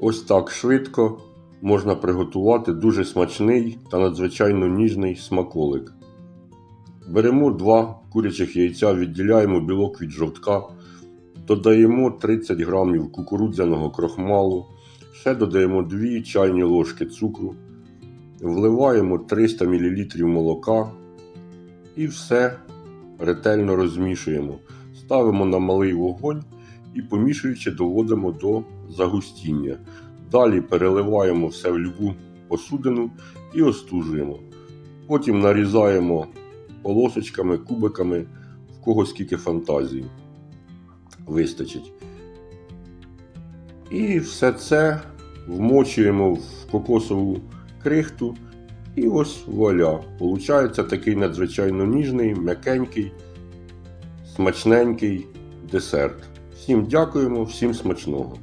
Ось так швидко можна приготувати дуже смачний та надзвичайно ніжний смаколик. Беремо два курячих яйця, відділяємо білок від жовтка, додаємо 30 г кукурудзяного крохмалу, ще додаємо 2 чайні ложки цукру, вливаємо 300 мл молока і все ретельно розмішуємо. Ставимо на малий вогонь і помішуючи доводимо до загустіння. Далі переливаємо все в любу посудину і остужуємо. Потім нарізаємо полосочками, кубиками, в кого скільки фантазії вистачить. І все це вмочуємо в кокосову крихту. І ось вуаля. Получається такий надзвичайно ніжний, м'якенький, смачненький десерт. Всім дякуємо, всім смачного!